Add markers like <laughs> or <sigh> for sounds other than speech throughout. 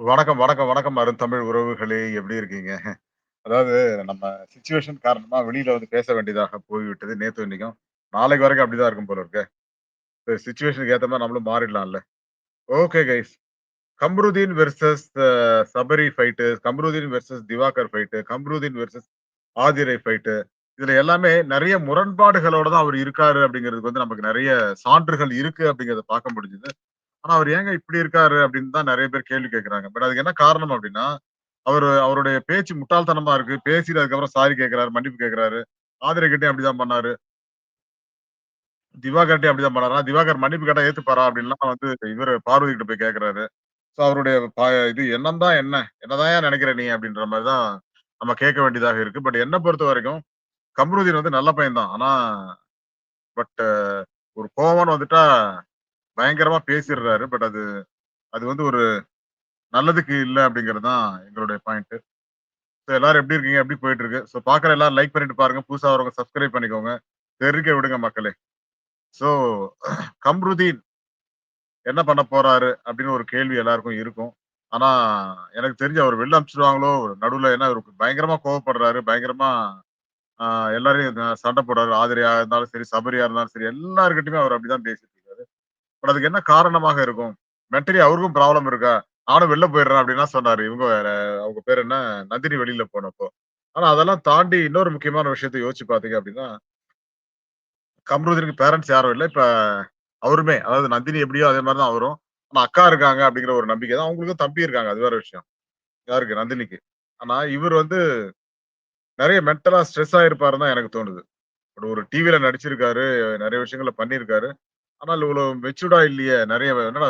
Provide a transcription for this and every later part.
வணக்கம், வணக்கம், வணக்கம் அருந்தமிழ் உறவுகளே! எப்படி இருக்கீங்க? அதாவது நம்ம சிச்சுவேஷன் காரணமா வெளியில வந்து பேச வேண்டியதாக போய்விட்டது நேத்தும், இன்னைக்கும். நாளைக்கு வரைக்கும் அப்படிதான் இருக்கும் போல இருக்கே. இந்த சிச்சுவேஷனுக்கு ஏத்த மாரி நம்மளும் மாறிடலாம்ல. Okay guys. Kamrudeen versus uh Sabari fight, Kamrudeen versus Diwakar fight, Kamrudeen versus Aadhirai fight. இதுல எல்லாமே நெறைய முரண்பாடுகளோட தான் அவரு இருக்காரு அப்படிங்கிறதுக்கு வந்து நமக்கு நெறைய சான்றுகள் இருக்கு அப்படிங்கிறத பார்க்க முடிஞ்சது. ஆனா அவர் ஏங்க இப்படி இருக்காரு அப்படின்னு தான் நிறைய பேர் கேள்வி கேட்கறாங்க. பட் அதுக்கு என்ன காரணம் அப்படின்னா, அவர் அவருடைய பேச்சு முட்டாள்தனமா இருக்கு. பேசிட்டு அதுக்கப்புறம் சாரி கேட்கிறாரு, மன்னிப்பு கேட்கிறாரு. ஆதிரை கிட்டயும் அப்படிதான் பண்ணாரு. திவாகர்ட்டே அப்படிதான் பண்ணாரு. திவாகர் மன்னிப்பு கேட்டா ஏத்துப்பாரா? அப்படின்லாம் வந்து இவர் பார்வதி கிட்ட போய் கேட்கிறாரு. ஸோ அவருடைய இது எண்ணம் தான் என்ன? என்னதான் நினைக்கிற நீ? அப்படின்ற மாதிரி தான் நம்ம கேட்க வேண்டியதாக இருக்கு. பட் என்ன பொறுத்தவரைக்கும் கம்ருதீன் வந்து நல்ல பையன் தான். ஆனா பட் ஒரு கோவம்ன்னு வந்துட்டா பயங்கரமா பேசிடுறாரு. பட் அது அது வந்து ஒரு நல்லதுக்கு இல்லை அப்படிங்கிறது தான் எங்களுடைய பாயிண்ட். ஸோ எல்லாரும் எப்படி இருக்கீங்க? எப்படி போயிட்டு இருக்கு? ஸோ பார்க்குற எல்லாரும் லைக் பண்ணிட்டு பாருங்க. புதுசாக வரவங்க சப்ஸ்கிரைப் பண்ணிக்கோங்க. தெரிவிக்க விடுங்க மக்களே. ஸோ <clears throat> கம்ருதீன் என்ன பண்ண போறாரு? அப்படின்னு ஒரு கேள்வி எல்லாருக்கும் இருக்கும். ஆனா எனக்கு தெரிஞ்சு அவர் வெளில அனுப்பிச்சுருவாங்களோ, நடுவில் ஏன்னா இவரு பயங்கரமா கோவப்படுறாரு. பயங்கரமா எல்லாரையும் சண்டை போடுறாரு. ஆதிரியா இருந்தாலும் சரி, சபரியா இருந்தாலும் சரி, எல்லாருக்கிட்டையுமே அவர் அப்படிதான் பேசிட்டு பட் அதுக்கு என்ன காரணமாக இருக்கும்? மென்டலி அவருக்கும் ப்ராப்ளம் இருக்கா? நானும் வெளில போயிடுறேன் அப்படின்னா சொன்னாரு. இவங்க வேற அவங்க பேர் என்ன? நந்தினி வெளியில போனப்போ. ஆனா அதெல்லாம் தாண்டி இன்னொரு முக்கியமான விஷயத்த யோசிச்சு பார்த்தீங்க அப்படின்னா, கம்ருதீனுக்கு பேரண்ட்ஸ் யாரும் இல்ல. இப்ப அவருமே அதாவது நந்தினி எப்படியோ அதே மாதிரிதான் அவரும். ஆனா அக்கா இருக்காங்க அப்படிங்கிற ஒரு நம்பிக்கை தான். அவங்களுக்கும் தம்பி இருக்காங்க. அது வேற விஷயம். யாருக்கு? நந்தினிக்கு. ஆனா இவர் வந்து நிறைய மென்டலா ஸ்ட்ரெஸ் ஆயிருப்பாருன்னு தான் எனக்கு தோணுது. ஒரு ஒரு டிவியில நடிச்சிருக்காரு. நிறைய விஷயங்கள பண்ணியிருக்காரு. ஆனால் இவ்வளவு மெச்சூர்டா இல்லையே! நிறைய என்னடா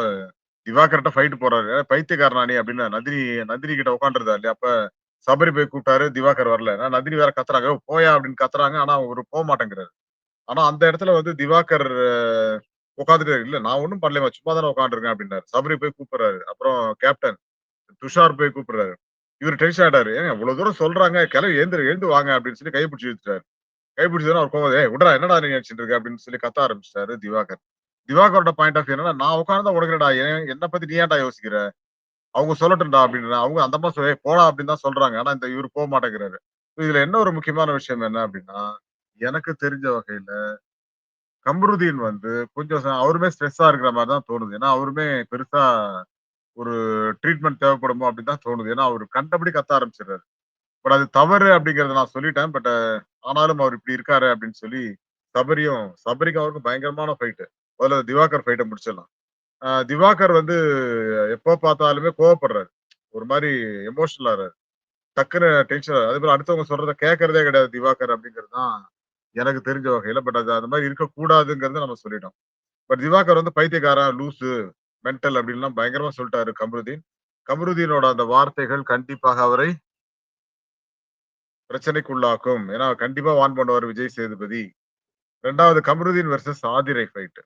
திவாகர்ட்ட ஃபைட் போறாரு பைத்தியக்காரனானே பைத்தியக்காரனா நீ?" அப்படின்னு நந்தினி நந்தினி கிட்ட உட்காந்துருந்தா இல்லையா? அப்ப சபரி போய் கூப்பிட்டாரு. திவாகர் வரல. ஆனா நந்தினி வேற கத்துறாங்க. போயா" அப்படின்னு கத்துறாங்க. ஆனா அவரு போமாட்டேங்கிறாரு. ஆனா அந்த இடத்துல வந்து திவாகர் உட்காந்துட்டு "இல்ல நான் ஒண்ணும் பண்ணலமா சும்மா தானே உட்காந்துருக்கேன் அப்படின்னாரு. சபரி போய் கூப்பிடுறாரு. அப்புறம் கேப்டன் துஷார் போய் கூப்பிடுறாரு. இவர் டென்ஷன் ஆயிட்டாரு. "ஏங்க இவ்வளவு தூரம் சொல்றாங்க. கிளவி எழுந்து எழுந்து வாங்க" அப்படின்னு சொல்லி கை வச்சுட்டாரு இழுத்துட்டாரு. கை அவர் கோவம், ஏ விட்றா என்னடா நீ நினைச்சிட்டு இருக்க?" அப்படின்னு சொல்லி கத்த ஆரம்பிச்சிட்டாரு திவாகர். திவாகரோட பாயிண்ட் ஆஃப் என்னன்னா, "நான் உட்கார்ந்தா உடைக்கிறடா என்னடா? என்ன பத்தி நீ ஏன்டா யோசிக்கிற? அவங்க சொல்லட்டும்டா" அப்படின்ற அவங்க அந்த மாதிரி சொ போடா" அப்படின்னு தான் சொல்றாங்க. ஆனா இந்த இவர் போக மாட்டேங்கிறாரு. இதுல என்ன ஒரு முக்கியமான விஷயம் என்ன அப்படின்னா, எனக்கு தெரிஞ்ச வகையில கம்ருதீன் வந்து கொஞ்சம் அவருமே ஸ்ட்ரெஸ்ஸா இருக்கிற மாதிரி தான் தோணுது. ஏன்னா அவருமே பெருசா ஒரு ட்ரீட்மெண்ட் தேவைப்படுமோ அப்படின்னு தான் தோணுது. ஏன்னா அவர் கண்டபடி கத்த ஆரம்பிச்சிடுறாரு பட் அது தவறு அப்படிங்கிறத நான் சொல்லிட்டேன். பட் ஆனாலும் அவர் இப்படி இருக்காரு அப்படின்னு சொல்லி சபரியும் சபரிக்கு அவருக்கும் பயங்கரமான ஃபைட்டு முதல்ல திவாகர் ஃபைட்டை முடிச்சிடலாம். திவாகர் வந்து எப்போ பார்த்தாலுமே கோவப்படுறாரு. ஒரு மாதிரி எமோஷனல் டக்குன்னு டென்ஷனாக டென்ஷன் அதே மாதிரி அடுத்தவங்க சொல்றத கேட்கறதே கிடையாது திவாகர் அப்படிங்கிறது தான் எனக்கு தெரிஞ்ச வகையில. பட் அது அந்த மாதிரி இருக்கக்கூடாதுங்கிறத நம்ம சொல்லிட்டோம். பட் திவாகர் வந்து பைத்தியக்காரன், லூசு, மென்டல் அப்படின்லாம் பயங்கரமா சொல்லிட்டாரு கமருதீன். கமருதீனோட அந்த வார்த்தைகள் கண்டிப்பாக அவரை பிரச்சனைக்குள்ளாக்கும். ஏன்னா கண்டிப்பா வான் பண்ணுவார் விஜய் சேதுபதி. ரெண்டாவது கமருதீன் வெர்சஸ் ஆதிரை ஃபைட்டு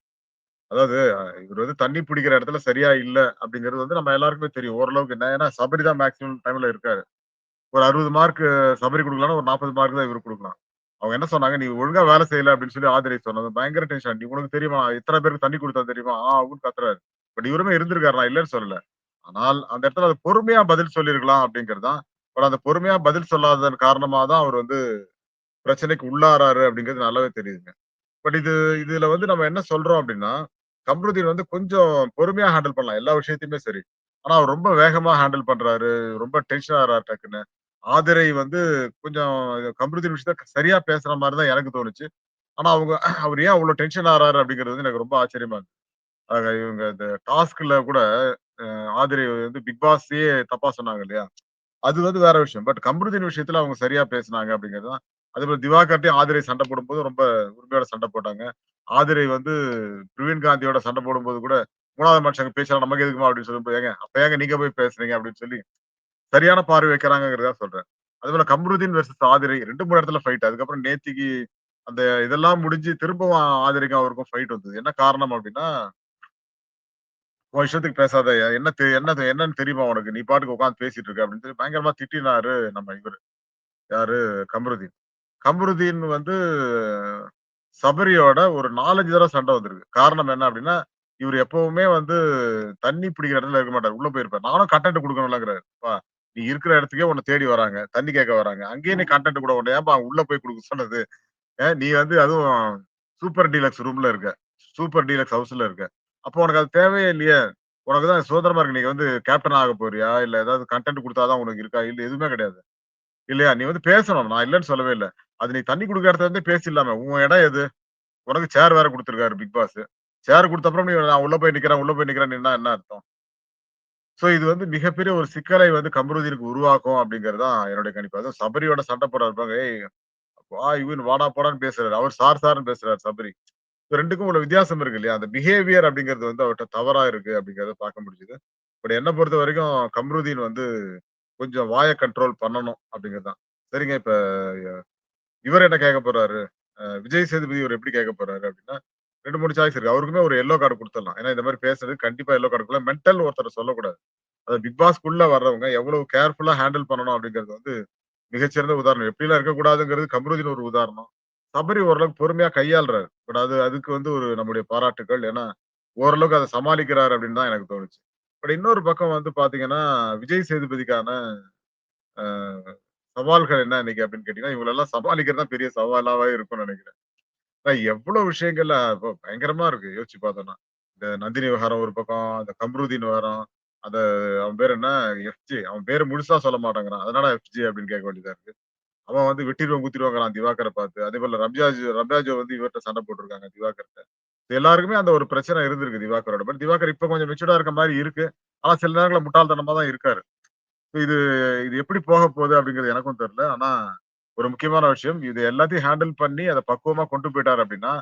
அதாவது இவர் வந்து தண்ணி பிடிக்கிற இடத்துல சரியா இல்லை அப்படிங்கிறது வந்து நம்ம எல்லாருக்குமே தெரியும். ஓரளவுக்கு என்ன ஏன்னா சபரி தான் மேக்ஸிமம் டைம்ல இருக்காரு. ஒரு 60 மார்க் சபரி கொடுக்கலாம் ஒரு 40 மார்க் தான் இவர் கொடுக்கலாம் அவங்க என்ன சொன்னாங்க, "நீ ஒழுங்கா வேலை செய்யல" அப்படின்னு சொல்லி ஆதிரை சொன்னது பயங்கர டென்ஷன். "நீ உனக்கு தெரியுமா? இத்தனை பேருக்கு தண்ணி கொடுத்தா தெரியுமா?" ஆ, அவங்க கத்துறாரு. பட் இவருமே இருந்திருக்காரு. நான் இல்லைன்னு சொல்லல. ஆனால் அந்த இடத்துல அது பொறுமையா பதில் சொல்லியிருக்கலாம் அப்படிங்கிறது தான். பட் அந்த பொறுமையா பதில் சொல்லாததன் காரணமா தான் அவர் வந்து பிரச்சனைக்கு உள்ளாராரு அப்படிங்கிறது நல்லாவே தெரியுதுங்க. பட் இது இதுல வந்து நம்ம என்ன சொல்றோம் அப்படின்னா, கம்ருதீன் வந்து கொஞ்சம் பொறுமையா ஹேண்டில் பண்ணலாம். எல்லா விஷயத்தையுமே சரி. ஆனா அவர் ரொம்ப வேகமா ஹேண்டில் பண்றாரு. ரொம்ப டென்ஷன் ஆறாரு டக்குன்னு. ஆதிரை வந்து கொஞ்சம் கம்ருதீன் விஷயத்த சரியா பேசுற மாதிரி தான் எனக்கு தோணுச்சு. ஆனா அவங்க <clears throat> அவர் ஏன் அவ்வளவு டென்ஷன் ஆறாரு அப்படிங்கிறது வந்து எனக்கு ரொம்ப ஆச்சரியமா இருக்கு இவங்க இந்த டாஸ்க்ல கூட ஆதிரை வந்து பிக் பாஸயே தப்பா சொன்னாங்க இல்லையா? அது வந்து வேற விஷயம். பட் கம்ருதீன் விஷயத்துல அவங்க சரியா பேசுனாங்க அப்படிங்கிறது தான். அதேபோல திவாகர்ட்டயும் ஆதிரை சண்டை போடும்போது ரொம்ப உரிமையோட சண்டை போட்டாங்க. ஆதிரை வந்து பிரவீன் காந்தியோட சண்டை போடும்போது கூட மூணாவது மனுஷங்க பேசினா நமக்கு எதுக்குமா அப்படின்னு சொல்லும்போது, ஏங்க அப்ப ஏங்க நீங்க போய் பேசுறீங்க அப்படின்னு சொல்லி சரியான பார்வை வைக்கிறாங்கங்கிறத சொல்றேன். அதேபோல கம்ருதீன் வெர்சஸ் ஆதிரை 2, 3 இடத்துல ஃபைட். அதுக்கப்புறம் நேத்திக்கு அந்த இதெல்லாம் முடிஞ்சு திரும்பவும் ஆதிரைக்கும் அவருக்கும் ஃபைட் வந்தது. என்ன காரணம் அப்படின்னா, "உன் விஷயத்துக்கு பேசாத. என்ன என்ன என்னன்னு தெரியுமா உனக்கு? நீ பாட்டுக்கு உட்கார்ந்து பேசிட்டு இருக்க" அப்படின்னு சொல்லி பயங்கரமா திட்டினாரு நம்ம இவரு. யாரு? கமருதீன். கமருதீன் வந்து சபரியோட ஒரு 4, 5 தடவ சண்டை வந்திருக்கு. காரணம் என்ன அப்டின்னா, இவரு எப்பவுமே வந்து தண்ணி பிடிக்கிற இடத்துல இருக்க மாட்டாரு. உள்ள போயிருப்பாரு. நானும் கன்டென்ட் குடுக்கணும்லங்கிறாரு. "அப்பா நீ இருக்கிற இடத்துக்கே உன்ன தேடி வராங்க. தண்ணி கேட்க வராங்க. அங்கேயே நீ கன்டென்ட் குடு. உன்ன ஏன்பா உள்ள போய் குடுக்க சொன்னது? நீ வந்து அதுவும் சூப்பர் டீலக்ஸ் ரூம்ல இருக்க. சூப்பர் டீலக்ஸ் ஹவுஸ்ல இருக்க. அப்போ உனக்கு அது தேவையே இல்லையே! உனக்கு தான் சுதந்திரமா இருக்கு. நீ வந்து கேப்டன் ஆக போறியா? இல்ல ஏதாவது கன்டென்ட் குடுத்தா தான் உனக்கு இருக்கா? இல்ல எதுவுமே கிடையாது. இல்லையா? நீ வந்து பேசணும். நான் இல்லன்னு சொல்லவே இல்ல. அது நீ தண்ணி குடுக்குற இடத்துல இருந்தே பேசிடலாமே. உன் இடம் எது? உனக்கு சேர் வேற குடுத்துருக்காரு பிக் பாஸ். சேர் கொடுத்த அப்புறம் நீ நான் உள்ள போய் நிக்கிறேன், உள்ள போய் நிக்கிறேன் என்ன அர்த்தம்? சோ இது வந்து மிகப்பெரிய ஒரு சிக்கலை வந்து கம்ருதீனுக்கு உருவாக்கும் அப்படிங்கிறது தான் என்னுடைய கணிப்பு. அதுவும் சபரியோட சண்டை போடுறாரு இருப்பாங்க ஏய் வா இவன் வாடா போடான்னு பேசுறாரு. அவர் சார் சார்னு பேசுறாரு சபரி. ரெண்டுக்கும் உள்ள வித்தியாசம் இருக்கு இல்லையா? அந்த பிஹேவியர் அப்படிங்கிறது வந்து அவர்ட்ட தவறா இருக்கு அப்படிங்கிறத பார்க்க முடிஞ்சுது பட் என்ன பொறுத்தவரைக்கும் கம்ருதீன் வந்து கொஞ்சம் வாயை கண்ட்ரோல் பண்ணணும் அப்படிங்கிறது தான். சரிங்க இப்ப இவர் என்ன கேட்க போறாரு? விஜய் சேதுபதி இவர் எப்படி கேட்க போறாரு அப்படின்னா, 2, 3 சாய்ஸ் இருக்கு. அவருக்குமே ஒரு எல்லோ கார்டு கொடுத்துடலாம் ஏன்னா இந்த மாதிரி பேசுறது கண்டிப்பா எல்லோ கார்டு குடுக்கலாம். மென்டல் ஒருத்தர சொல்லக்கூடாது. அது பிக் பாஸ்க்குள்ள வர்றவங்க எவ்வளவு கேர்ஃபுல்லா ஹேண்டில் பண்ணணும் அப்படிங்கிறது வந்து மிகச்சிறந்த உதாரணம். எப்படிலாம் இருக்கக்கூடாதுங்கிறது கமருதீன் ஒரு உதாரணம். சபரி ஓரளவுக்கு பொறுமையா கையாள்றாரு. பட் அது அதுக்கு வந்து ஒரு நம்முடைய பாராட்டுகள் ஏன்னா, ஓரளவுக்கு அதை சமாளிக்கிறாரு அப்படின்னு தான் எனக்கு தோணுச்சு. பட் இன்னொரு பக்கம் வந்து பார்த்தீங்கன்னா, விஜய் சேதுபதிக்கான சவால்கள் என்ன இன்னைக்கு அப்படின்னு கேட்டீங்கன்னா, இவங்களெல்லாம் சமாளிக்கிறது தான் பெரிய சவாலாவே இருக்கும்னு நினைக்கிறேன் ஏன்னா எவ்வளவு விஷயங்கள்ல இப்போ பயங்கரமா இருக்கு யோசிச்சு பார்த்தோம்னா. இந்த நந்தினி விவகாரம் ஒரு பக்கம், அந்த கம்ருதீன் விவகாரம், அந்த அவன் பேர் என்ன? எஃப்ஜி அவன் பேர் முழுசா சொல்ல மாட்டேங்கிறான். அதனால எஃப்ஜே அப்படின்னு கேட்க வேண்டியதா இருக்கு. அவன் வந்து வெட்டிருவேன், குத்திடுவாங்கிறான் திவாகரை பார்த்து. அதே போல ரம்யாஜ் ரம்யாஜோ வந்து இவர்கிட்ட சண்டை போட்டிருக்காங்க திவாகர்கிட்ட எல்லாருக்குமே அந்த ஒரு பிரச்சனை இருந்திருக்கு திவாகரோட. பட் திவாகர் இப்ப கொஞ்சம் மெச்சூர்டா இருக்க மாதிரி இருக்கு. ஆனா சில நேரங்களில் முட்டாள்தனமா தான் இருக்காரு. இது இது எப்படி போக போகுது அப்படிங்கிறது எனக்கும் தெரியல. ஆனா ஒரு முக்கியமான விஷயம், இது எல்லாத்தையும் ஹேண்டில் பண்ணி அதை பக்குவமா கொண்டு போயிட்டாரு அப்படின்னா,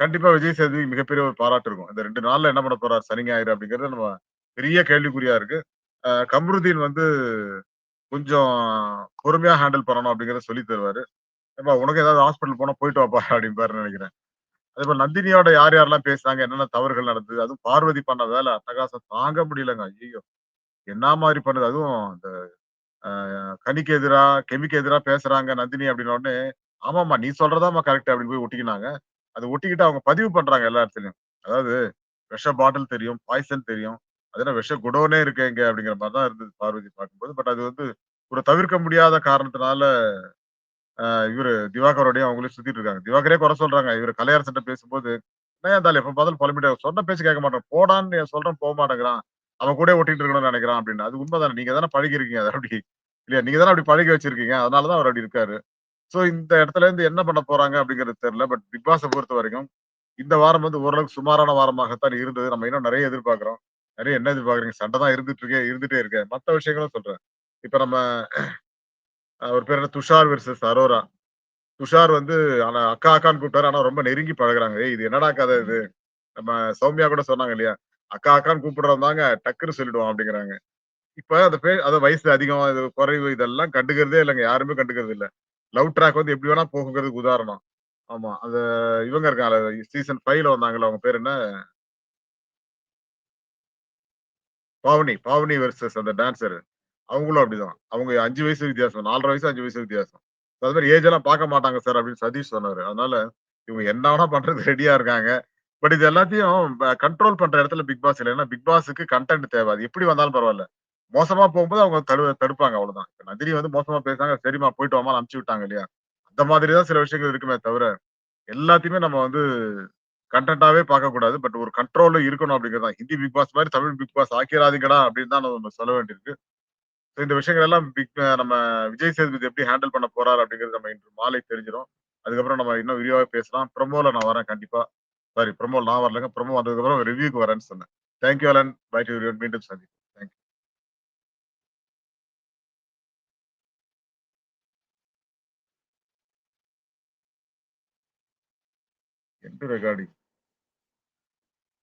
கண்டிப்பா விஜய் சேதுக்கு மிகப்பெரிய ஒரு பாராட்டு இருக்கும். இந்த ரெண்டு நாள்ல என்ன பண்ண போறாரு சனி, ஞாயிறு அப்படிங்கிறது நம்ம பெரிய கேள்விக்குறியா இருக்கு. கம்ருதீன் வந்து கொஞ்சம் பொறுமையா ஹேண்டில் பண்ணணும் அப்படிங்கிறத சொல்லி தருவாரு. "ஏப்பா உனக்கு ஏதாவது ஹாஸ்பிட்டல் போனா போயிட்டு வாப்பா" <laughs> அப்படின்பாரு நினைக்கிறேன் அதே போல நந்தினியோட யார் யாரெல்லாம் பேசுறாங்க என்னென்ன தவறுகள் நடந்தது, அதுவும் பார்வதி பண்ண வேலை அட்டகாசம் தாங்க முடியலங்க. ஐயோ என்ன மாதிரி பண்ணுது, அதுவும் அந்த கனிக்கு எதிரா, கெமிக்கு எதிரா பேசுறாங்க நந்தினி அப்படின்ன உடனே, "ஆமாம்மா நீ சொல்றதாம்மா கரெக்ட்" அப்படின்னு போய் ஒட்டிக்கினாங்க. அதை ஒட்டிக்கிட்டு அவங்க பதிவு பண்றாங்க எல்லா இடத்துலயும். அதாவது விஷ பாட்டில் தெரியும், பாய்சன் தெரியும். அதெல்லாம் விஷ குடோனே இருக்கு இங்க அப்படிங்கிற மாதிரி தான் இருந்தது பார்வதி பார்க்கும்போது. பட் அது வந்து ஒரு தவிர்க்க முடியாத காரணத்தினால இவர் இவரு திவாகரோடையும் அவங்களையும் சுத்திட்டு இருக்காங்க. திவாகரே குறை சொல்றாங்க. இவர் கலையரசன் பேசும்போது, "என்னய்யா இந்த எப்ப பார்த்தாலும் புலம்பிட்டே சொன்ன பேச்சு கேட்க மாட்டேன் போடான்னு சொல்றேன் போக மாட்டேங்கிறான். அவன் கூட ஒட்டிட்டு இருக்கணும்னு நினைக்கிறான் அப்படின்னு. அது உண்மைதானே நீங்க தானே பழகிருக்கீங்க அத அப்படி. இல்லையா? நீங்க தானே அப்படி பழகி வச்சிருக்கீங்க. அதனால தான் அவர் அப்படி இருக்காரு. சோ இந்த இடத்துல இருந்து என்ன பண்ண போறாங்க அப்படிங்கிறது தெரியல. பட் பிக் பாஸ பொறுத்தவரைக்கும், இந்த வாரம் வந்து ஓரளவுக்கு சுமாரான வாரமாகத்தான் இருந்தது. நம்ம இன்னும் நிறைய எதிர்பார்க்கிறோம். நிறைய என்ன எதிர்பார்க்குறீங்க? சண்டை தான் இருந்துட்டு இருக்கே இருந்துட்டே இருக்கே. மத்த விஷயங்களும் சொல்றேன். இப்ப நம்ம அவர் பேர் என்ன? துஷார் வெர்சஸ் அரோரா. துஷார் வந்து ஆனா அக்கா, அக்கான்னு கூப்பிட்டாரு. ஆனா ரொம்ப நெருங்கி பழகுறாங்க. இது என்னடா கதை இது?" நம்ம சௌமியா கூட சொன்னாங்க இல்லையா? "அக்கா, அக்கான்னு கூப்பிடுறோம் தாங்க டக்குன்னு சொல்லிடுவான்" அப்படிங்கிறாங்க. இப்ப அந்த பே அதை வயசு அதிகம், இது குறைவு இதெல்லாம் கண்டுக்கிறதே இல்லைங்க யாருமே கண்டுக்கிறது இல்ல. லவ் ட்ராக் வந்து எப்படி வேணா போகுங்கிறதுக்கு உதாரணம். ஆமா. அந்த இவங்க இருக்காங்க சீசன் ஃபைவ்ல வந்தாங்கல்ல அவங்க பேர் என்ன? பாவனி. பாவனி வெர்சஸ் அந்த டான்சர். அவங்களும் அப்படிதான். அவங்க அஞ்சு வயசு வித்தியாசம். நாலரை வயசு, அஞ்சு வயசு வித்தியாசம். அது மாதிரி ஏஜ் எல்லாம் பார்க்க மாட்டாங்க சார் அப்படின்னு சதீஷ் சொன்னாரு. அதனால இவங்க என்ன வேணா பண்றதுக்கு ரெடியா இருக்காங்க. பட் இது எல்லாத்தையும் கண்ட்ரோல் பண்ற இடத்துல பிக் பாஸ் இல்லை ஏன்னா பிக் பாஸுக்கு கன்டென்ட் தேவை. அது எப்படி வந்தாலும் பரவாயில்ல மோசமா போகும்போது அவங்க தடு தடுப்பாங்க அவ்வளவுதான். இப்ப நந்தினி வந்து மோசமா பேசுனாங்க. சரிம்மா போயிட்டு வாமா அனுப்பிச்சு விட்டாங்க இல்லையா? அந்த மாதிரி தான் சில விஷயங்கள் இருக்குமே தவிர, எல்லாத்தையுமே நம்ம வந்து கன்டென்ட்டாவே பார்க்கக்கூடாது. பட் ஒரு கண்ட்ரோல்ல இருக்கணும் அப்படிங்கிறது தான். ஹிந்தி பிக் பாஸ் மாதிரி தமிழ் பிக் பாஸ் ஆக்கிராதீங்கடா அப்படின்னு தான் நம்ம சொல்ல வேண்டியிருக்கு. இந்த விஷயங்கள் எல்லாம் பிக் நம்ம விஜய் சேதுபதி எப்படி ஹேண்டில் பண்ண போறாரு அப்படிங்கிறது நம்ம இன்று மாலை தெரிஞ்சிடும் அதுக்கப்புறம் நம்ம இன்னும் விரிவாக பேசலாம். ப்ரமோல நான் வரேன் கண்டிப்பா. சாரி ப்ரொமோ நான் வரலங்க. ப்ரமோ வந்ததுக்கப்புறம் ரிவ்யூக்கு வரேன்னு சொன்னேன். Thank you Alan. பை டு மீண்டும் சந்திப்போம். Thank you. ரெக்கார்டிங்.